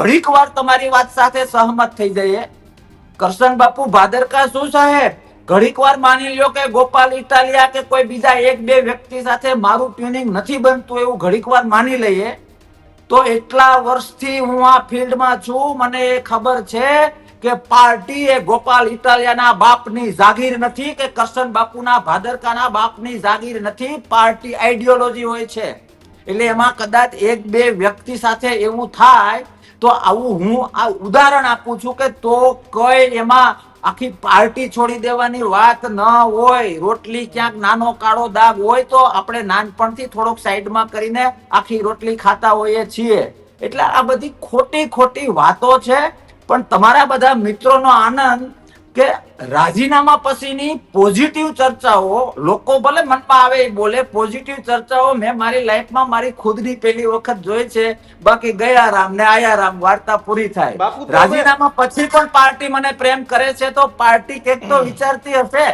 ઘડીક વાર તમારી વાત સાથે સહમત થઈ જઈએ. કરશન બાપુ, ભાદરકા શું સાહેબ? ઘડીક વાર માની લ્યો કે ગોપાલ ઇટાલિયા કે કોઈ બીજા એક બે વ્યક્તિ સાથે મારું ટ્યુનિંગ નથી બનતું એવું ઘડીક વાર માની લઈએ. તો એટલા વર્ષથી હું આ ફિલ્ડમાં છું. મને એ ખબર છે કે પાર્ટી એ ગોપાલ ઇટાલિયાના બાપની જાગીર નથી કે કરશન બાપુના, ભાદરકાના બાપની જાગીર નથી. પાર્ટી આઈડિયોલોજી હોય છે. એટલે એમાં કદાચ એક બે વ્યક્તિ સાથે એવું થાય તો આવું હું આ ઉદાહરણ આપું છું કે તો કઈ એમાં આખી પાર્ટી છોડી દેવાની વાત ન હોય, રોટલી ક્યાંક નાનો કાળો દાગ હોય તો આપણે નાનપણથી થોડોક સાઈડમાં કરીને આખી રોટલી ખાતા હોઈએ છીએ. એટલે આ બધી ખોટી ખોટી વાતો છે. પણ તમારા બધા મિત્રોનો આનંદ કે રાજીનામા પછીની પોઝિટિવ ચર્ચાઓ લોકો ભલે મનમાં આવે એ બોલે પોઝિટિવ ચર્ચાઓ મેં મારી લાઈફમાં મારી ખુદની પહેલી વખત જોઈ છે. બાકી ગયા રામ ને આયા રામ વાર્તા પૂરી થાય. રાજીનામા પછી પણ પાર્ટી મને પ્રેમ કરે છે તો પાર્ટી કંઈક તો વિચારતી હશે.